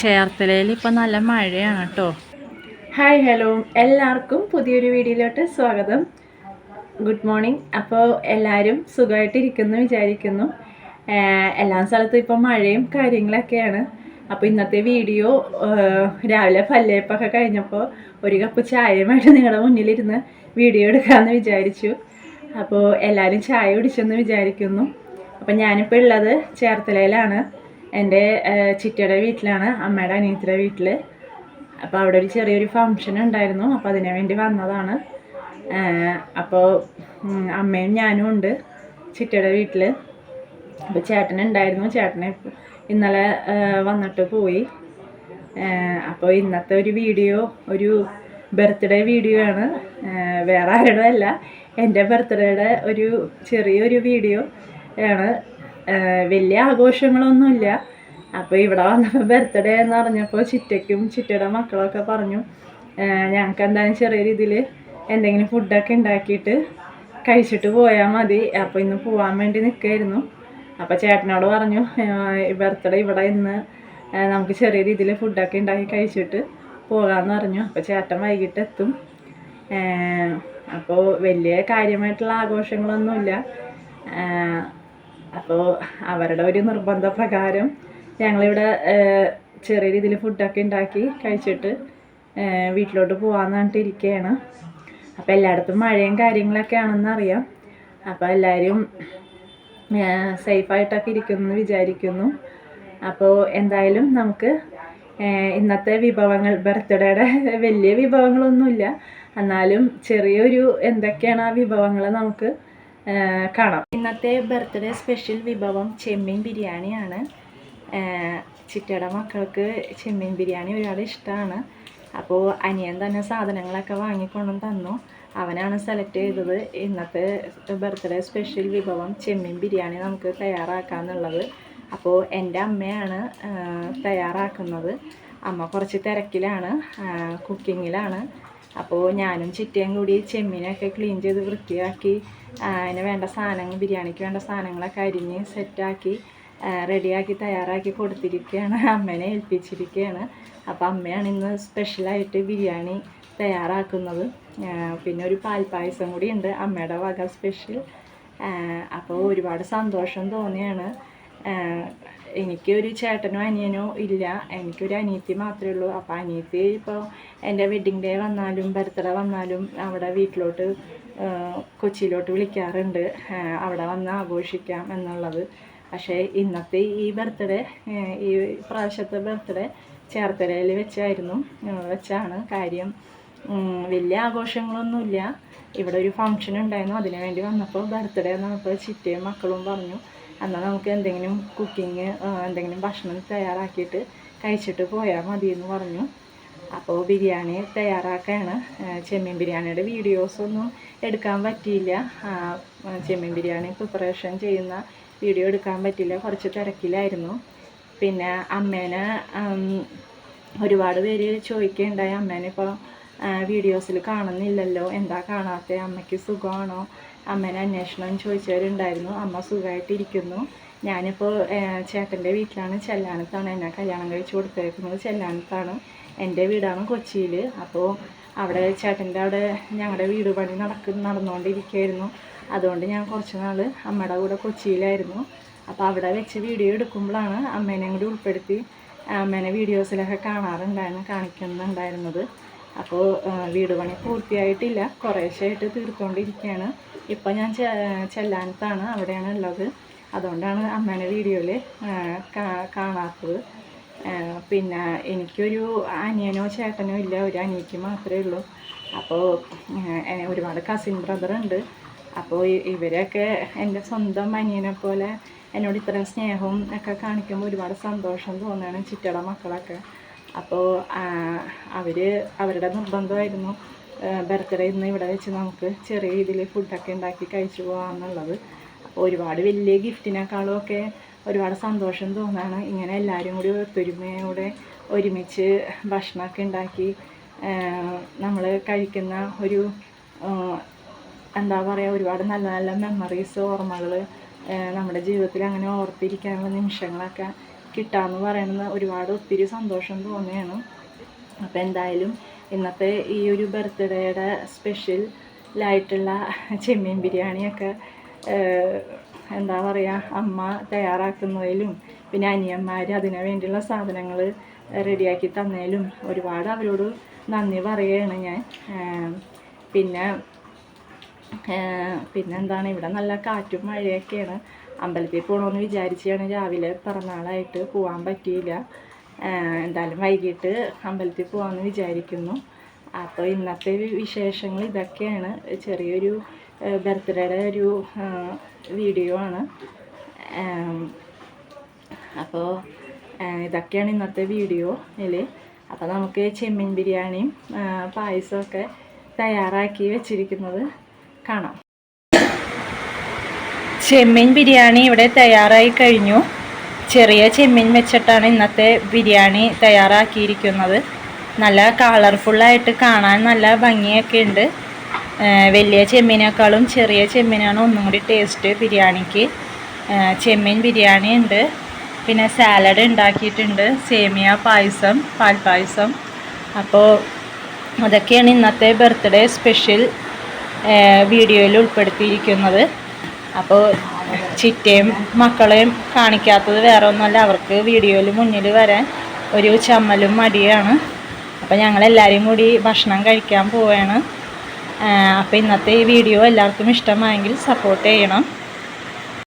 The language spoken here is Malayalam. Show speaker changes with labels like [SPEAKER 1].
[SPEAKER 1] ചേർത്തലയിൽ ഇപ്പം നല്ല മഴയാണ് കേട്ടോ.
[SPEAKER 2] ഹായ് ഹലോ എല്ലാവർക്കും പുതിയൊരു വീഡിയോയിലോട്ട് സ്വാഗതം. ഗുഡ് മോർണിംഗ് അപ്പോൾ എല്ലാവരും സുഖമായിട്ടിരിക്കുന്നു വിചാരിക്കുന്നു. എല്ലാ സ്ഥലത്തും ഇപ്പോൾ മഴയും കാര്യങ്ങളൊക്കെയാണ്. അപ്പോൾ ഇന്നത്തെ വീഡിയോ രാവിലെ പല്ലേപ്പൊക്കെ കഴിഞ്ഞപ്പോൾ ഒരു കപ്പ് ചായയുമായിട്ട് നിങ്ങളുടെ മുന്നിലിരുന്ന് വീഡിയോ എടുക്കാമെന്ന് വിചാരിച്ചു. അപ്പോൾ എല്ലാവരും ചായ കുടിച്ചെന്ന് വിചാരിക്കുന്നു. അപ്പം ഞാനിപ്പോൾ ഉള്ളത് ചേർത്തലയിലാണ്. എന്റെ ചിറ്റയുടെ വീട്ടിലാണ് അമ്മയുടെ അനിയത്തിയുടെ വീട്ടിൽ അപ്പോൾ അവിടെ ഒരു ചെറിയൊരു ഫംഗ്ഷൻ ഉണ്ടായിരുന്നു. അപ്പോൾ അതിനു വേണ്ടി വന്നതാണ്. അപ്പോൾ അമ്മയും ഞാനും ഉണ്ട് ചിറ്റയുടെ വീട്ടിൽ അപ്പോൾ ചേട്ടൻ ഉണ്ടായിരുന്നു. ചേട്ടനെ ഇന്നലെ വന്നിട്ട് പോയി. അപ്പോൾ ഇന്നത്തെ ഒരു വീഡിയോ ഒരു ബർത്ത്ഡേ വീഡിയോ ആണ്. വേറെ ആരുടെ അല്ല. എന്റെ ബർത്ത്ഡേയുടെ ഒരു ചെറിയൊരു വീഡിയോ ആണ്. വലിയ ആഘോഷങ്ങളൊന്നുമില്ല. അപ്പോൾ ഇവിടെ വന്നപ്പോൾ ബർത്ത്ഡേ എന്ന് പറഞ്ഞപ്പോൾ ചിറ്റയ്ക്കും ചിറ്റയുടെ മക്കളൊക്കെ പറഞ്ഞു ഞങ്ങൾക്ക് എന്തായാലും ചെറിയ രീതിയിൽ എന്തെങ്കിലും ഫുഡൊക്കെ ഉണ്ടാക്കിയിട്ട് കഴിച്ചിട്ട് പോയാൽ മതി. അപ്പോൾ ഇന്ന് പോകാൻ വേണ്ടി നിൽക്കായിരുന്നു അപ്പോൾ ചേട്ടനോട് പറഞ്ഞു ബർത്ത്ഡേ ഇവിടെ ഇന്ന് നമുക്ക് ചെറിയ രീതിയിൽ ഫുഡൊക്കെ ഉണ്ടാക്കി കഴിച്ചിട്ട് പോകാമെന്ന് പറഞ്ഞു. അപ്പോൾ ചേട്ടൻ വൈകിട്ട് എത്തും. അപ്പോൾ വലിയ കാര്യമായിട്ടുള്ള ആഘോഷങ്ങളൊന്നുമില്ല. അപ്പോൾ അവരുടെ ഒരു നിർബന്ധ പ്രകാരം ഞങ്ങളിവിടെ ചെറിയ രീതിയിൽ ഫുഡൊക്കെ ഉണ്ടാക്കി കഴിച്ചിട്ട് വീട്ടിലോട്ട് പോകാമെന്ന് പറഞ്ഞിട്ട് ഇരിക്കുകയാണ് അപ്പോൾ എല്ലായിടത്തും മഴയും കാര്യങ്ങളൊക്കെ ആണെന്ന് അറിയാം. അപ്പോൾ എല്ലാവരും സേഫായിട്ടൊക്കെ ഇരിക്കുന്നു എന്ന് വിചാരിക്കുന്നു. അപ്പോൾ എന്തായാലും നമുക്ക് ഇന്നത്തെ വിഭവങ്ങൾ ബർത്ത്ഡേയുടെ വലിയ വിഭവങ്ങളൊന്നുമില്ല. എന്നാലും ചെറിയൊരു എന്തൊക്കെയാണ് ആ വിഭവങ്ങൾ നമുക്ക് കാണാം. ഇന്നത്തെ ബർത്ത്ഡേ സ്പെഷ്യൽ വിഭവം ചെമ്മീൻ ബിരിയാണിയാണ്. ചിറ്റയുടെ മക്കൾക്ക് ചെമ്മീൻ ബിരിയാണി ഒരുപാട് ഇഷ്ടമാണ്. അപ്പോൾ അനിയൻ തന്നെ സാധനങ്ങളൊക്കെ വാങ്ങിക്കൊണ്ടു തന്നു. അവനാണ് സെലക്ട് ചെയ്തത്. ഇന്നത്തെ ബർത്ത്ഡേ സ്പെഷ്യൽ വിഭവം ചെമ്മീൻ ബിരിയാണി നമുക്ക് തയ്യാറാക്കാമെന്നുള്ളത് അപ്പോൾ എന്റെ അമ്മയാണ് തയ്യാറാക്കുന്നത്. അമ്മ കുറച്ച് തിരക്കിലാണ് കുക്കിങ്ങിലാണ് അപ്പോൾ ഞാനും ചിറ്റയും കൂടി ചെമ്മീനൊക്കെ ക്ലീൻ ചെയ്ത് വൃത്തിയാക്കി അതിന് വേണ്ട സാധനങ്ങൾ ബിരിയാണിക്ക് വേണ്ട സാധനങ്ങളൊക്കെ അരിഞ്ഞ് സെറ്റാക്കി റെഡിയാക്കി തയ്യാറാക്കി കൊടുത്തിരിക്കുകയാണ് അമ്മേനെ ഏൽപ്പിച്ചിരിക്കുകയാണ് അപ്പോൾ അമ്മയാണ് ഇന്ന് സ്പെഷ്യലായിട്ട് ബിരിയാണി തയ്യാറാക്കുന്നത്. പിന്നെ ഒരു പാൽപ്പായസം കൂടി ഉണ്ട് അമ്മയുടെ വക സ്പെഷ്യൽ അപ്പോൾ ഒരുപാട് സന്തോഷം തോന്നിയാണ്. എനിക്കൊരു ചേട്ടനോ അനിയനോ ഇല്ല. എനിക്കൊരു അനിയത്തി മാത്രമേ ഉള്ളൂ. അപ്പോൾ അനിയത്തി ഇപ്പോൾ എന്റെ വെഡ്ഡിങ് ഡേ വന്നാലും ബർത്ത്ഡേ വന്നാലും അവിടെ വീട്ടിലോട്ട് കൊച്ചിയിലോട്ട് വിളിക്കാറുണ്ട്. അവിടെ വന്ന് ആഘോഷിക്കാം എന്നുള്ളത്. പക്ഷേ ഇന്നത്തെ ഈ ബർത്ത്ഡേ ഈ പ്രാവശ്യത്തെ ബർത്ത്ഡേ ചേർത്തലയിൽ വെച്ചായിരുന്നു. വെച്ചാണ് കാര്യം. വലിയ ആഘോഷങ്ങളൊന്നുമില്ല. ഇവിടെ ഒരു ഫംഗ്ഷൻ ഉണ്ടായിരുന്നു. അതിനു വേണ്ടി വന്നപ്പോൾ ബർത്ത്ഡേ എന്നപ്പോൾ ചിറ്റയും മക്കളും പറഞ്ഞു എന്നാൽ നമുക്ക് എന്തെങ്കിലും കുക്കിങ് എന്തെങ്കിലും ഭക്ഷണം തയ്യാറാക്കിയിട്ട് കഴിച്ചിട്ട് പോയാൽ മതി എന്ന് പറഞ്ഞു. അപ്പോൾ ബിരിയാണി തയ്യാറാക്കുകയാണ് ചെമ്മീൻ ബിരിയാണിയുടെ വീഡിയോസൊന്നും എടുക്കാൻ പറ്റിയില്ല. ചെമ്മീൻ ബിരിയാണി പ്രിപ്പറേഷൻ ചെയ്യുന്ന വീഡിയോ എടുക്കാൻ പറ്റിയില്ല. കുറച്ച് തിരക്കിലായിരുന്നു. പിന്നെ അമ്മേനെ ഒരുപാട് പേര് ചോദിക്കുകയുണ്ടായി അമ്മേനെ ഇപ്പോൾ വീഡിയോസിൽ കാണുന്നില്ലല്ലോ. എന്താ കാണാത്ത? അമ്മയ്ക്ക് സുഖമാണോ? അമ്മേനെ അന്വേഷണം ചോദിച്ചവരുണ്ടായിരുന്നു. അമ്മ സുഖമായിട്ടിരിക്കുന്നു. ഞാനിപ്പോൾ ചേട്ടന്റെ വീട്ടിലാണ് ചെല്ലാനത്താണ്. എന്നെ കല്യാണം കഴിച്ചു കൊടുത്തേക്കുന്നത് ചെല്ലാനത്താണ്. എന്റെ വീടാണ് കൊച്ചിയിൽ. അപ്പോൾ അവിടെ ചേട്ടന്റെ അവിടെ ഞങ്ങളുടെ വീട് പണി നടക്ക് നടന്നുകൊണ്ടിരിക്കുകയായിരുന്നു. അതുകൊണ്ട് ഞാൻ കുറച്ച് നാൾ അമ്മയുടെ കൂടെ കൊച്ചിയിലായിരുന്നു. അപ്പോൾ അവിടെ വെച്ച് വീഡിയോ എടുക്കുമ്പോഴാണ് അമ്മേനെ കൂടി ഉൾപ്പെടുത്തി അമ്മേനെ വീഡിയോസിലൊക്കെ കാണാറുണ്ടായിരുന്നു കാണിക്കുന്നുണ്ടായിരുന്നത്. അപ്പോൾ വീട് പണി പൂർത്തിയായിട്ടില്ല. കുറേശ്ശായിട്ട് തീർത്തുകൊണ്ടിരിക്കുകയാണ് ഇപ്പം ഞാൻ ചെല്ലാനത്താണ് അവിടെയാണ് ഉള്ളത്. അതുകൊണ്ടാണ് അമ്മേനെ വീഡിയോയിൽ കാണാത്തത്. പിന്നെ എനിക്കൊരു അനിയനോ ചേട്ടനോ ഇല്ല. ഒരു അനിയക്ക് മാത്രമേ ഉള്ളൂ. അപ്പോൾ ഒരുപാട് കസിൻ ബ്രദറുണ്ട് അപ്പോൾ ഇവരെയൊക്കെ എന്റെ സ്വന്തം അനിയനെ പോലെ എന്നോട് ഇത്രയും സ്നേഹവും ഒക്കെ കാണിക്കുമ്പോൾ ഒരുപാട് സന്തോഷം തോന്നുകയാണ് ചിറ്റയുടെ മക്കളൊക്കെ. അപ്പോൾ അവർ അവരുടെ നിർബന്ധമായിരുന്നു ബർത്ത്ഡേ ഇന്ന് ഇവിടെ വെച്ച് നമുക്ക് ചെറിയ രീതിയിൽ ഫുഡൊക്കെ ഉണ്ടാക്കി കഴിച്ചു പോകാമെന്നുള്ളത് അപ്പോൾ ഒരുപാട് വലിയ ഗിഫ്റ്റിനേക്കാളും ഒക്കെ ഒരുപാട് സന്തോഷം തോന്നാണ്. ഇങ്ങനെ എല്ലാവരും കൂടി ഒത്തൊരുമയോടെ ഒരുമിച്ച് ഭക്ഷണമൊക്കെ ഉണ്ടാക്കി നമ്മൾ കഴിക്കുന്ന ഒരു എന്താ പറയുക ഒരുപാട് നല്ല നല്ല മെമ്മറീസ് ഓർമ്മകൾ നമ്മുടെ ജീവിതത്തിൽ അങ്ങനെ ഓർത്തിരിക്കാനുള്ള നിമിഷങ്ങളൊക്കെ കിട്ടാന്ന് പറയുന്നത് ഒരുപാട് ഒത്തിരി സന്തോഷം തോന്നുകയാണ് അപ്പോൾ എന്തായാലും ഇന്നത്തെ ഈ ഒരു ബർത്ത്ഡേയുടെ സ്പെഷ്യലായിട്ടുള്ള ചെമ്മീൻ ബിരിയാണിയൊക്കെ എന്താ പറയുക അമ്മ തയ്യാറാക്കുന്നതിലും പിന്നെ അനിയന്മാർ അതിനു വേണ്ടിയുള്ള സാധനങ്ങൾ റെഡിയാക്കി തന്നതിലും ഒരുപാട് അവരോട് നന്ദി പറയുകയാണ് ഞാൻ. പിന്നെ ഏഹ് പിന്നെ എന്താണ് ഇവിടെ നല്ല കാറ്റും മഴയൊക്കെയാണ്. അമ്പലത്തിൽ പോകണമെന്ന് വിചാരിച്ചാണ് രാവിലെ പിറന്നാളായിട്ട് പോകാൻ പറ്റിയില്ല. എന്തായാലും വൈകിട്ട് അമ്പലത്തിൽ പോകാമെന്ന് വിചാരിക്കുന്നു. അപ്പോൾ ഇന്നത്തെ വിശേഷങ്ങൾ ഇതൊക്കെയാണ്. ചെറിയൊരു ബർത്ത്ഡേയുടെ ഒരു വീഡിയോ ആണ്. അപ്പോൾ ഇതൊക്കെയാണ് ഇന്നത്തെ വീഡിയോ വീഡിയോയിൽ അപ്പോൾ നമുക്ക് ചെമ്മീൻ ബിരിയാണിയും പായസമൊക്കെ തയ്യാറാക്കി വെച്ചിരിക്കുന്നത്. കാണാം. ചെമ്മീൻ ബിരിയാണി ഇവിടെ തയ്യാറായി കഴിഞ്ഞു. ചെറിയ ചെമ്മീൻ വെച്ചിട്ടാണ് ഇന്നത്തെ ബിരിയാണി തയ്യാറാക്കിയിരിക്കുന്നത്. നല്ല കളർഫുള്ളായിട്ട് കാണാൻ നല്ല ഭംഗിയൊക്കെ ഉണ്ട്. വലിയ ചെമ്മീനേക്കാളും ചെറിയ ചെമ്മീനാണ് ഒന്നും കൂടി ടേസ്റ്റ് ബിരിയാണിക്ക്. ചെമ്മീൻ ബിരിയാണി ഉണ്ട്. പിന്നെ സാലഡ് ഉണ്ടാക്കിയിട്ടുണ്ട്. സേമിയ പായസം പാൽപ്പായസം അപ്പോൾ അതൊക്കെയാണ് ഇന്നത്തെ ബർത്ത്ഡേ സ്പെഷ്യൽ വീഡിയോയിൽ ഉൾപ്പെടുത്തിയിരിക്കുന്നത്. അപ്പോൾ ചിറ്റയും മക്കളെയും കാണിക്കാത്തത് വേറെ ഒന്നുമല്ല. അവർക്ക് വീഡിയോയിൽ മുന്നിൽ വരാൻ ഒരു ചമ്മലും മടിയാണ്. അപ്പോൾ ഞങ്ങളെല്ലാവരും കൂടി ഭക്ഷണം കഴിക്കാൻ പോവുകയാണ് അപ്പോൾ ഇന്നത്തെ ഈ വീഡിയോ എല്ലാവർക്കും ഇഷ്ടമായെങ്കിൽ സപ്പോർട്ട് ചെയ്യണം.